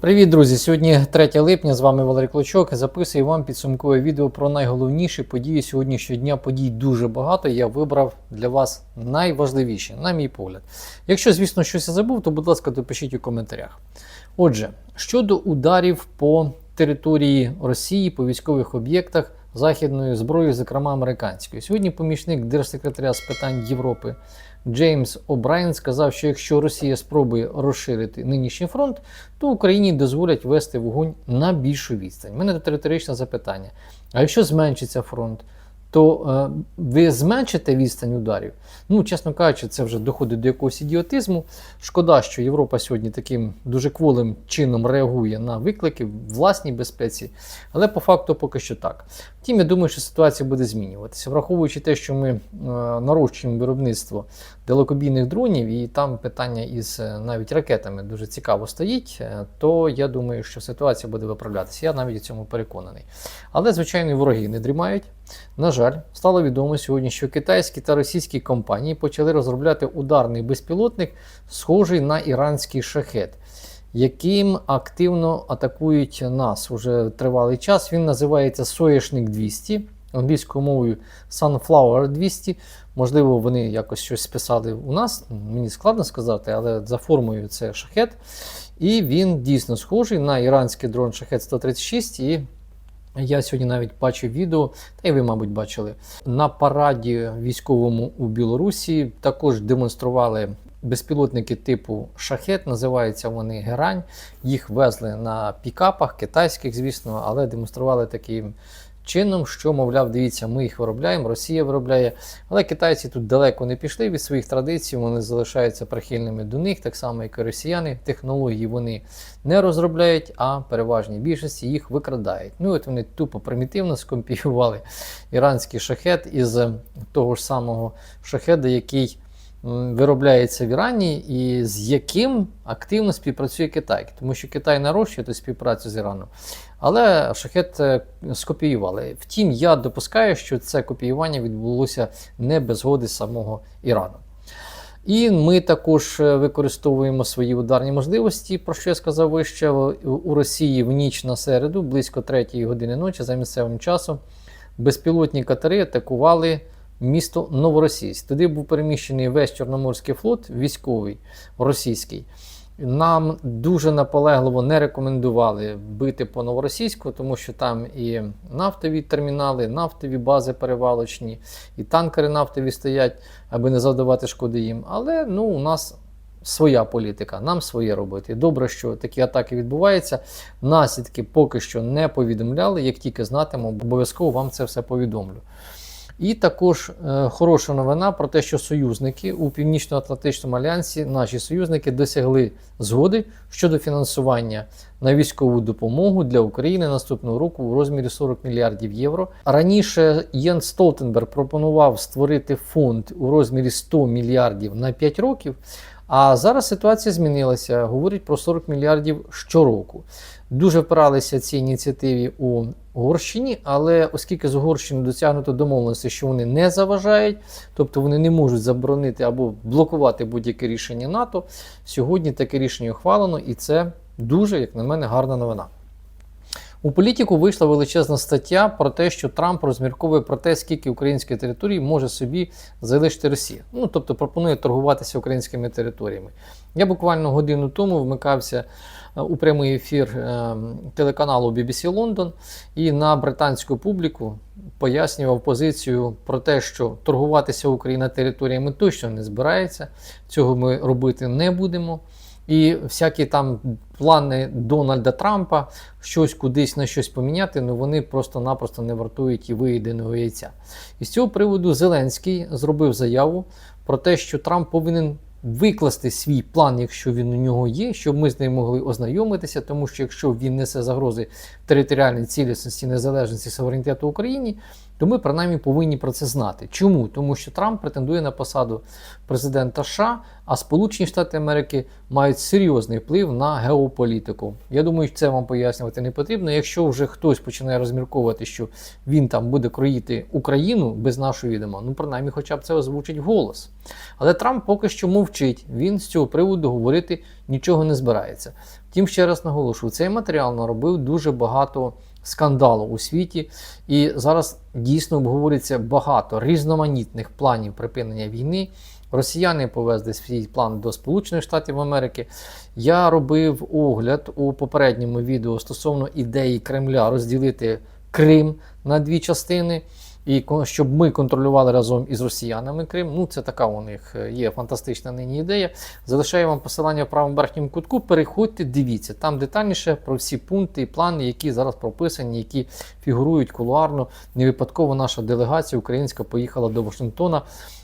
Привіт, друзі! Сьогодні 3 липня. З вами Валерій Клочок. Записую вам підсумкове відео про найголовніші події сьогоднішнього дня. Подій дуже багато. Я вибрав для вас найважливіші, на мій погляд. Якщо, звісно, щось я забув, то будь ласка, допишіть у коментарях. Отже, щодо ударів по території Росії, по військових об'єктах західною зброєю, зокрема американською. Сьогодні помічник держсекретаря з питань Європи. Джеймс О'Брайен сказав, що якщо Росія спробує розширити нинішній фронт, то Україні дозволять вести вогонь на більшу відстань. У мене тут риторичне запитання. А якщо зменшиться фронт, то е, ви зменшите відстань ударів? Ну, чесно кажучи, це вже доходить до якогось ідіотизму. Шкода, що Європа сьогодні таким дуже кволим чином реагує на виклики власній безпеці, але по факту поки що так. Втім, я думаю, що ситуація буде змінюватися, враховуючи те, що ми е, нарощуємо виробництво далекобійних дронів, і там питання із е, навіть ракетами дуже цікаво стоїть, е, то я думаю, що ситуація буде виправлятися. Я навіть у цьому переконаний. Але, звичайно, вороги не дрімають. На жаль, стало відомо сьогодні, що китайські та російські компанії почали розробляти ударний безпілотник, схожий на іранський шахет, яким активно атакують нас уже тривалий час. Він називається Соєшник 200, англійською мовою Sunflower 200. Можливо, вони якось щось списали у нас. Мені складно сказати, але за формою це шахет. І він дійсно схожий на іранський дрон Шахет 136. І я сьогодні навіть бачив відео, та й ви, мабуть, бачили. На параді військовому у Білорусі також демонстрували безпілотники типу шахет, називаються вони Герань. Їх везли на пікапах, китайських, звісно, але демонстрували таким чином, що, мовляв, дивіться, ми їх виробляємо, Росія виробляє. Але китайці тут далеко не пішли від своїх традицій, вони залишаються прихильними до них, так само, як і росіяни. Технології вони не розробляють, а переважній більшості їх викрадають. Ну от вони тупо примітивно скомпіювали іранський шахет із того ж самого шахеда, який виробляється в Ірані, і з яким активно співпрацює Китай, тому що Китай нарощує ту співпрацю з Іраном. Але шахет е, скопіювали. Втім, я допускаю, що це копіювання відбулося не без згоди самого Ірану. І ми також е, використовуємо свої ударні можливості, про що я сказав вище у Росії в ніч на середу, близько 3 години ночі за місцевим часом. Безпілотні катери атакували місто Новоросійськ. Туди був переміщений весь Чорноморський флот, військовий російський. Нам дуже наполегливо не рекомендували бити по новоросійську, тому що там і нафтові термінали, нафтові бази перевалочні, і танкери нафтові стоять, аби не завдавати шкоди їм. Але ну, у нас своя політика, нам своє робити. Добре, що такі атаки відбуваються. Наслідки поки що не повідомляли. Як тільки знатиму, обов'язково вам це все повідомлю. І також е, хороша новина про те, що союзники у Північно-Атлантичному альянсі, наші союзники, досягли згоди щодо фінансування на військову допомогу для України наступного року у розмірі 40 мільярдів євро. Раніше Єн Столтенберг пропонував створити фонд у розмірі 100 мільярдів на 5 років. А зараз ситуація змінилася. Говорять про 40 мільярдів щороку. Дуже впиралися ці ініціативі у Угорщині, але оскільки з Угорщини досягнуто домовленості, що вони не заважають, тобто вони не можуть заборонити або блокувати будь-яке рішення НАТО, сьогодні таке рішення ухвалено, і це дуже, як на мене, гарна новина. У політику вийшла величезна стаття про те, що Трамп розмірковує про те, скільки української території може собі залишити Росія. Ну тобто пропонує торгуватися українськими територіями. Я буквально годину тому вмикався е, у прямий ефір е, телеканалу BBC London і на британську публіку пояснював позицію про те, що торгуватися Україна територіями точно не збирається. Цього ми робити не будемо. І всякі там плани Дональда Трампа щось кудись на щось поміняти, ну вони просто-напросто не вартують і виєденого яйця. І з цього приводу Зеленський зробив заяву про те, що Трамп повинен викласти свій план, якщо він у нього є, щоб ми з ним могли ознайомитися, тому що якщо він несе загрози територіальній цілісності, незалежності суверенітету Україні, то ми принаймні повинні про це знати. Чому? Тому що Трамп претендує на посаду президента США, а Сполучені Штати Америки мають серйозний вплив на геополітику. Я думаю, це вам пояснювати не потрібно. Якщо вже хтось починає розмірковувати, що він там буде кроїти Україну без нашого відома, ну принаймні, хоча б це озвучить вголос. Але Трамп поки що мовчить. Він з цього приводу говорити нічого не збирається. Втім, ще раз наголошую, цей матеріал наробив дуже багато скандалу у світі, і зараз дійсно обговорюється багато різноманітних планів припинення війни. Росіяни повезли свій план до Сполучених Штатів Америки. Я робив огляд у попередньому відео стосовно ідеї Кремля розділити Крим на дві частини. І щоб ми контролювали разом із росіянами Крим. Ну, це така у них е, є фантастична нині ідея. Залишаю вам посилання в правому верхньому кутку. Переходьте, дивіться. Там детальніше про всі пункти і плани, які зараз прописані, які фігурують кулуарно. Не випадково наша делегація українська поїхала до Вашингтона,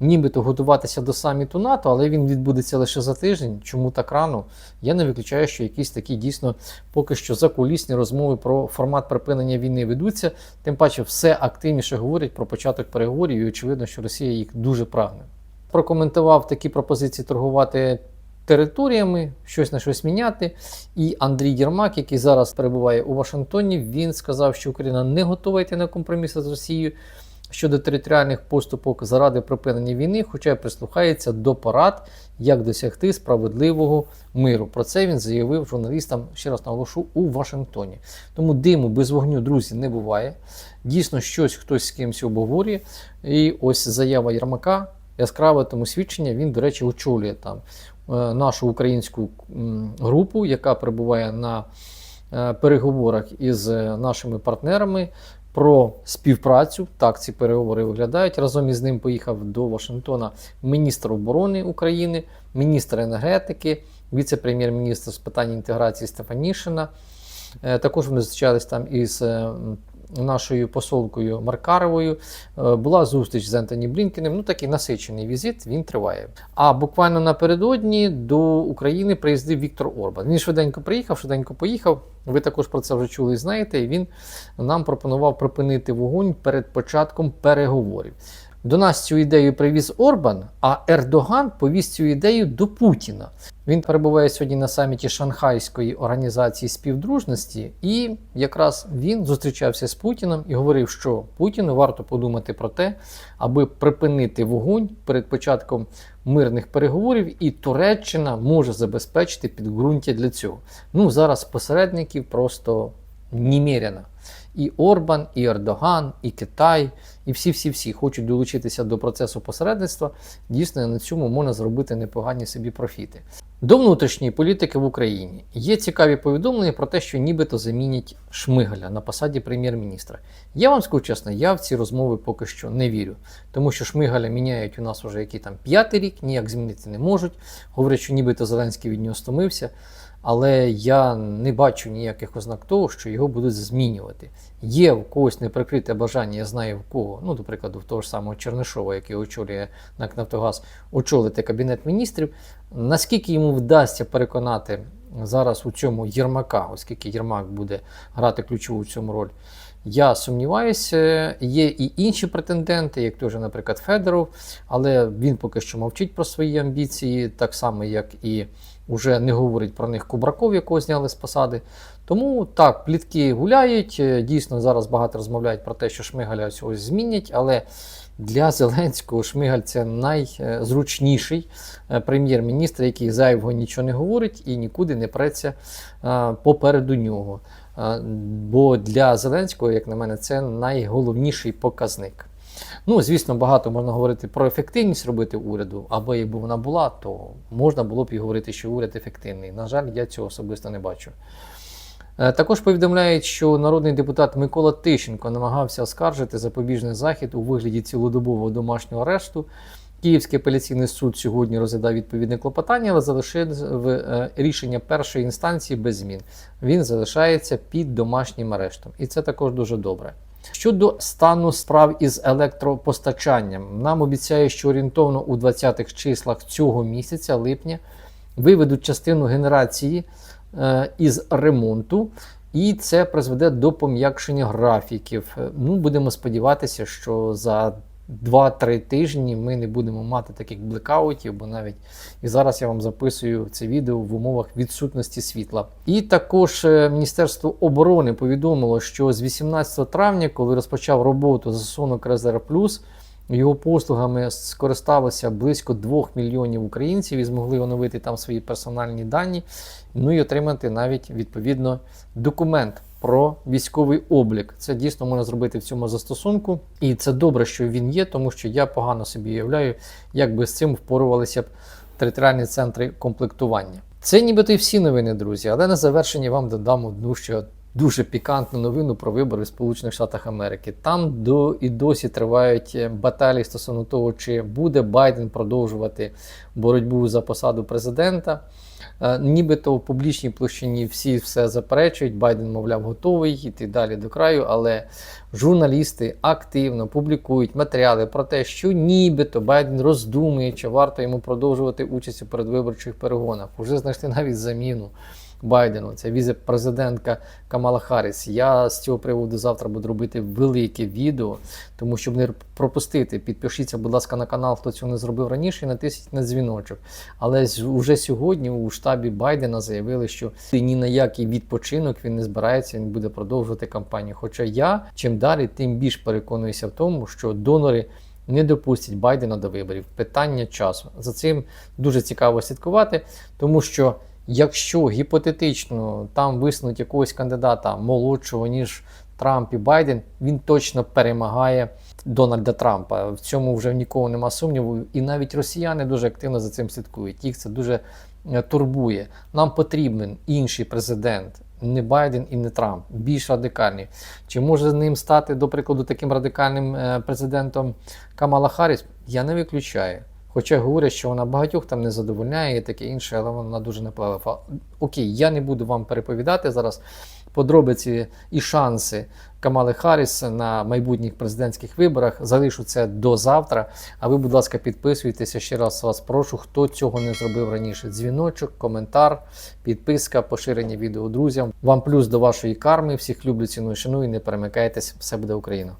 нібито готуватися до саміту НАТО, але він відбудеться лише за тиждень. Чому так рано? Я не виключаю, що якісь такі дійсно поки що закулісні розмови про формат припинення війни ведуться. Тим паче, все активніше говорять про початок переговорів, і очевидно, що Росія їх дуже прагне. Прокоментував такі пропозиції торгувати територіями, щось на щось міняти. І Андрій Єрмак, який зараз перебуває у Вашингтоні, він сказав, що Україна не готова йти на компроміси з Росією щодо територіальних поступок заради припинення війни, хоча й прислухається до порад, як досягти справедливого миру. Про це він заявив журналістам, ще раз наголошу, у Вашингтоні. Тому диму без вогню, друзі, не буває. Дійсно, щось хтось з кимось обговорює. І ось заява Єрмака. Яскраве тому свідчення, він, до речі, очолює там е, нашу українську групу, яка перебуває на е, переговорах із е, нашими партнерами про співпрацю. Так ці переговори виглядають. Разом із ним поїхав до Вашингтона міністр оборони України, міністр енергетики, віце-прем'єр-міністр з питань інтеграції Стефанішина. Е, Також вони зустрічались там із нашою посолкою Маркаровою. Е, Була зустріч з Ентоні Блінкеном. Ну такий насичений візит, він триває. А буквально напередодні до України приїздив Віктор Орбан. Він швиденько приїхав, швиденько поїхав. Ви також про це вже чули і знаєте. І він нам пропонував припинити вогонь перед початком переговорів. До нас цю ідею привіз Орбан, а Ердоган повіз цю ідею до Путіна. Він перебуває сьогодні на саміті Шанхайської організації співдружності, і якраз він зустрічався з Путіним і говорив, що Путіну варто подумати про те, аби припинити вогонь перед початком мирних переговорів, і Туреччина може забезпечити підґрунтя для цього. Ну зараз посередників просто немерено. І Орбан, і Ердоган, і Китай, і всі-всі-всі хочуть долучитися до процесу посередництва. Дійсно, на цьому можна зробити непогані собі профіти. До внутрішньої політики в Україні є цікаві повідомлення про те, що нібито замінять Шмигаля на посаді прем'єр-міністра. Я вам скажу чесно, я в ці розмови поки що не вірю, тому що Шмигаля міняють у нас вже який там п'ятий рік, ніяк змінити не можуть. Говорять, що нібито Зеленський від нього стомився. Але я не бачу ніяких ознак того, що його будуть змінювати. Є в когось неприкрите бажання, я знаю в кого, ну, до прикладу, в того ж самого Чернишова, який очолює НАК Нафтогаз, очолити кабінет міністрів. Наскільки йому вдасться переконати зараз у цьому Єрмака, оскільки Єрмак буде грати ключову в цьому роль, я сумніваюся, є і інші претенденти, як же, наприклад, Федоров, але він поки що мовчить про свої амбіції, так само, як і вже не говорить про них Кубраков, якого зняли з посади. Тому так, плітки гуляють. е, Дійсно, зараз багато розмовляють про те, що Шмигаля ось змінять, але для Зеленського Шмигаль це найзручніший е, прем'єр-міністр, який зайвого нічого не говорить і нікуди не преться е, попереду нього. Бо для Зеленського, як на мене, це найголовніший показник. Ну, звісно, багато можна говорити про ефективність робити уряду, або якби вона була, то можна було б і говорити, що уряд ефективний. На жаль, я цього особисто не бачу. Е, Також повідомляють, що народний депутат Микола Тищенко намагався оскаржити запобіжний захід у вигляді цілодобового домашнього арешту. Київський апеляційний суд сьогодні розглядав відповідне клопотання, але залишив е, рішення першої інстанції без змін. Він залишається під домашнім арештом, і це також дуже добре. Щодо стану справ із електропостачанням, нам обіцяють, що орієнтовно у 20-х числах цього місяця, липня, виведуть частину генерації е, із ремонту. І це призведе до пом'якшення графіків. Е, Ну, будемо сподіватися, що за 2-3 тижні ми не будемо мати таких блекаутів, бо навіть і зараз я вам записую це відео в умовах відсутності світла. І також е, Міністерство оборони повідомило, що з 18 травня, коли розпочав роботу застосунок Резерв Плюс, його послугами скористалося близько 2 мільйонів українців і змогли оновити там свої персональні дані, ну і отримати навіть відповідно документ про військовий облік. Це дійсно можна зробити в цьому застосунку, і це добре, що він є, тому що я погано собі уявляю, як би з цим впорувалися б територіальні центри комплектування. Це нібито і всі новини, друзі, але на завершення вам додам одну ще дуже пікантну новину про вибори в Сполучених Штатах Америки. Там до і досі тривають е, баталії стосовно того, чи буде Байден продовжувати боротьбу за посаду президента. Е, Нібито в публічній площині всі все заперечують. Байден, мовляв, готовий йти далі до краю, але журналісти активно публікують матеріали про те, що нібито Байден роздумує, чи варто йому продовжувати участь у передвиборчих перегонах. Уже знайшли навіть заміну. Байдену, це віце-президентка Камала Харріс. Я з цього приводу завтра буду робити велике відео, тому щоб не пропустити. Підпишіться, будь ласка, на канал, хто цього не зробив раніше, і натисніть на дзвіночок. Але уже сьогодні у штабі Байдена заявили, що ні на який відпочинок він не збирається, він буде продовжувати кампанію. Хоча я чим далі, тим більш переконуюся в тому, що донори. Не допустять Байдена до виборів. Питання часу. За цим дуже цікаво слідкувати, тому що якщо гіпотетично там висунуть якогось кандидата молодшого, ніж Трамп і Байден, він точно перемагає Дональда Трампа. В цьому вже нікого нема сумніву. І навіть росіяни дуже активно за цим слідкують. Їх це дуже е, турбує. Нам потрібен інший президент. Не Байден і не Трамп, більш радикальний. Чи може з ним стати, до прикладу, таким радикальним е, президентом Камала Харріс? Я не виключаю. Хоча говорять, що вона багатьох там не задовольняє і таке інше, але вона дуже наполеглива. Окей, я не буду вам переповідати зараз подробиці і шанси Камали Харріс на майбутніх президентських виборах. Залишу це до завтра. А ви, будь ласка, підписуйтеся. Ще раз вас прошу, хто цього не зробив раніше. Дзвіночок, коментар, підписка, поширення відео друзям. Вам плюс до вашої карми. Всіх люблю, ціную, шаную. Не перемикайтесь, все буде Україна.